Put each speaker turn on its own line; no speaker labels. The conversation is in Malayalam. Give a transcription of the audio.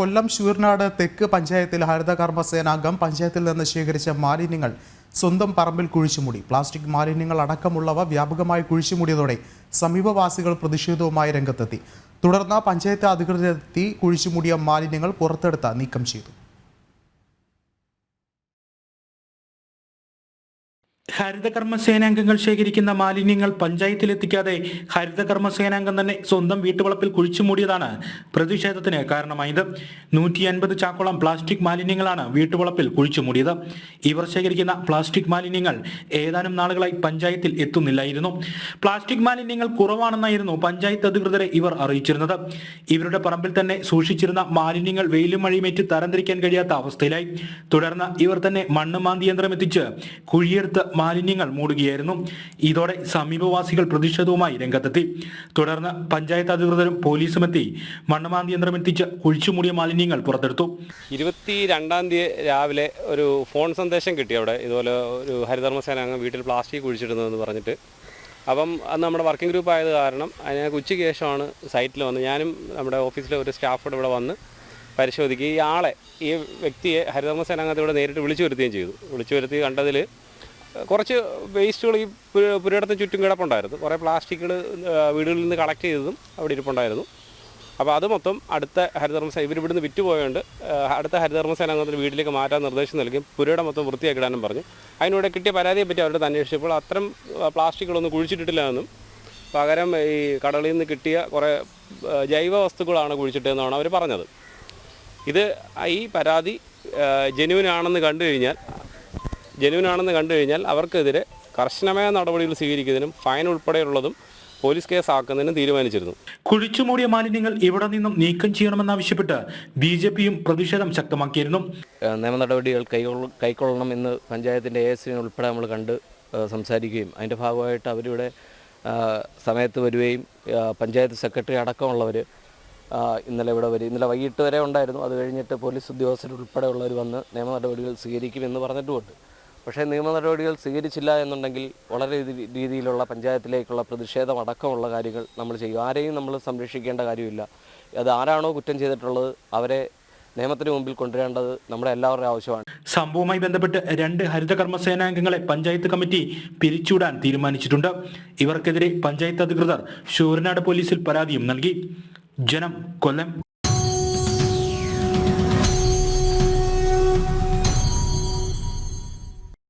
കൊല്ലം ശൂർനാട് തെക്ക് പഞ്ചായത്തിൽ ഹരിതകർമ്മ സേനാംഗം പഞ്ചായത്തിൽ നിന്ന് ശേഖരിച്ച മാലിന്യങ്ങൾ സ്വന്തം പറമ്പിൽ കുഴിച്ചുമൂടി. പ്ലാസ്റ്റിക് മാലിന്യങ്ങൾ അടക്കമുള്ളവ വ്യാപകമായി കുഴിച്ചുമൂടിയതോടെ സമീപവാസികൾ പ്രതിഷേധവുമായി രംഗത്തെത്തി. തുടർന്ന് പഞ്ചായത്ത് അധികൃതരെത്തി കുഴിച്ചുമൂടിയ മാലിന്യങ്ങൾ പുറത്തെടുത്ത നീക്കം ചെയ്തു.
ഹരിതകർമ്മ സേനാംഗങ്ങൾ ശേഖരിക്കുന്ന മാലിന്യങ്ങൾ പഞ്ചായത്തിലെത്തിക്കാതെ ഹരിതകർമ്മ സേനാംഗം തന്നെ സ്വന്തം വീട്ടുവളപ്പിൽ കുഴിച്ചു മൂടിയതാണ് പ്രതിഷേധത്തിന് കാരണമായത്. നൂറ്റി അൻപത് ചാക്കോളം പ്ലാസ്റ്റിക് മാലിന്യങ്ങളാണ് വീട്ടുവളപ്പിൽ കുഴിച്ചു മൂടിയത്. ഇവർ ശേഖരിക്കുന്ന പ്ലാസ്റ്റിക് മാലിന്യങ്ങൾ ഏതാനും നാളുകളായി പഞ്ചായത്തിൽ എത്തുന്നില്ലായിരുന്നു. പ്ലാസ്റ്റിക് മാലിന്യങ്ങൾ കുറവാണെന്നായിരുന്നു പഞ്ചായത്ത് അധികൃതരെ ഇവർ അറിയിച്ചിരുന്നത്. ഇവരുടെ പറമ്പിൽ തന്നെ സൂക്ഷിച്ചിരുന്ന മാലിന്യങ്ങൾ വെയിലും മഴയുമേറ്റ് തരംതിരിക്കാൻ കഴിയാത്ത അവസ്ഥയിലായി. തുടർന്ന് ഇവർ തന്നെ മണ്ണ് മാന്തി യന്ത്രം എത്തിച്ച് കുഴിയെടുത്ത് മാലിന്യങ്ങൾ മൂടുകയായിരുന്നു. ഇതോടെ സമീപവാസികൾ പ്രതിഷേധവുമായി രംഗത്തെത്തി. തുടർന്ന് പഞ്ചായത്ത് അധികൃതരും പോലീസും എത്തി. മണ്ണമാന്തി യന്ത്രം എത്തിച്ച് കുഴിച്ചുമൂടിയ മാലിന്യങ്ങൾ പുറത്തെടുത്തു.
ഇരുപത്തി രണ്ടാം തീയതി രാവിലെ ഒരു ഫോൺ സന്ദേശം കിട്ടി അവിടെ. ഇതുപോലെ ഒരു ഹരിധർമ്മസേന അങ്ങ് വീട്ടിൽ പ്ലാസ്റ്റിക് കുഴിച്ചിടുന്നതെന്ന് പറഞ്ഞിട്ട്. അപ്പം അന്ന് നമ്മുടെ വർക്കിംഗ് ഗ്രൂപ്പ് ആയത് കാരണം അതിന് ഉച്ചയ്ക്ക് ശേഷമാണ് സൈറ്റിൽ വന്ന് ഞാനും നമ്മുടെ ഓഫീസിലെ ഒരു സ്റ്റാഫോട് ഇവിടെ വന്ന് പരിശോധിക്കുക ഈ ആളെ ഈ വ്യക്തിയെ അംഗത്തെ ഇവിടെ നേരിട്ട് വിളിച്ചു വരുത്തുകയും ചെയ്തു. വിളിച്ചു വരുത്തി കണ്ടതിൽ കുറച്ച് വേസ്റ്റുകൾ ഈ പുരയിടത്തിന് ചുറ്റും കിടപ്പുണ്ടായിരുന്നു. കുറേ പ്ലാസ്റ്റിക്കുകൾ വീടുകളിൽ നിന്ന് കളക്ട് ചെയ്തതും അവിടെ ഇരിപ്പുണ്ടായിരുന്നു. അപ്പോൾ അത് മൊത്തം അടുത്ത ഹരിതകർമ്മസേന ഇവർ ഇവിടുന്ന് വിറ്റുപോയതുകൊണ്ട് അടുത്ത ഹരിതകർമ്മസേന അംഗത്തിന് വീട്ടിലേക്ക് മാറ്റാൻ നിർദ്ദേശം നൽകി പുരയുടെ മൊത്തം വൃത്തിയാക്കിടാനും പറഞ്ഞു. അതിനൂടെ കിട്ടിയ പരാതിയെ പറ്റി അവരുടെ അന്വേഷിച്ചപ്പോൾ അത്തരം പ്ലാസ്റ്റിക്കുകളൊന്നും കുഴിച്ചിട്ടിട്ടില്ല എന്നും പകരം ഈ കടലിൽ നിന്ന് കിട്ടിയ കുറേ ജൈവ വസ്തുക്കളാണ് കുഴിച്ചിട്ടതെന്നാണ് അവർ പറഞ്ഞത്. ഇത് ഈ പരാതി ജെനുവിനാണെന്ന് കണ്ടു കഴിഞ്ഞാൽ ജെനുവിനാണെന്ന് കണ്ടു കഴിഞ്ഞാൽ അവർക്കെതിരെ കർശനമായ നടപടികൾ സ്വീകരിക്കുന്നതിനും ഫൈൻ ഉൾപ്പെടെയുള്ളതും പോലീസ് കേസ് ആക്കുന്നതിനും തീരുമാനിച്ചിരുന്നു.
കുഴിച്ചുമൂടിയ മാലിന്യങ്ങൾ ഇവിടെ നിന്നും നീക്കം ചെയ്യണമെന്നാവശ്യപ്പെട്ട് ബി ജെ പിയും പ്രതിഷേധം ശക്തമാക്കിയിരുന്നു.
നിയമ നടപടികൾ കൈക്കൊള്ളണം എന്ന് പഞ്ചായത്തിന്റെ എ എസ് ഉൾപ്പെടെ നമ്മൾ കണ്ട് സംസാരിക്കുകയും അതിന്റെ ഭാഗമായിട്ട് അവരിവിടെ സമയത്ത് വരികയും പഞ്ചായത്ത് സെക്രട്ടറി അടക്കമുള്ളവർ ഇന്നലെ ഇവിടെ വരും ഇന്നലെ വൈകിട്ട് വരെ ഉണ്ടായിരുന്നു. അത് കഴിഞ്ഞിട്ട് പോലീസ് ഉദ്യോഗസ്ഥർ ഉള്ളവർ വന്ന് നിയമ നടപടികൾ സ്വീകരിക്കുമെന്ന് പറഞ്ഞിട്ടുമുണ്ട്. പക്ഷേ നിയമ നടപടികൾ സ്വീകരിച്ചില്ല എന്നുണ്ടെങ്കിൽ വളരെ രീതിയിലുള്ള പഞ്ചായത്തിലേക്കുള്ള പ്രതിഷേധം അടക്കമുള്ള കാര്യങ്ങൾ നമ്മൾ ചെയ്യും. ആരെയും നമ്മൾ സംരക്ഷിക്കേണ്ട കാര്യമില്ല. അത് ആരാണോ കുറ്റം ചെയ്തിട്ടുള്ളത് അവരെ നിയമത്തിന് മുമ്പിൽ കൊണ്ടുവരേണ്ടത് നമ്മുടെ എല്ലാവരുടെയും ആവശ്യമാണ്.
സംഭവവുമായി ബന്ധപ്പെട്ട് രണ്ട് ഹരിത കർമ്മസേനാംഗങ്ങളെ പഞ്ചായത്ത് കമ്മിറ്റി പിരിച്ചുവിടാൻ തീരുമാനിച്ചിട്ടുണ്ട്. ഇവർക്കെതിരെ പഞ്ചായത്ത് അധികൃതർ ശൂരനാട് പോലീസിൽ പരാതിയും നൽകി. ജനം കൊല്ലം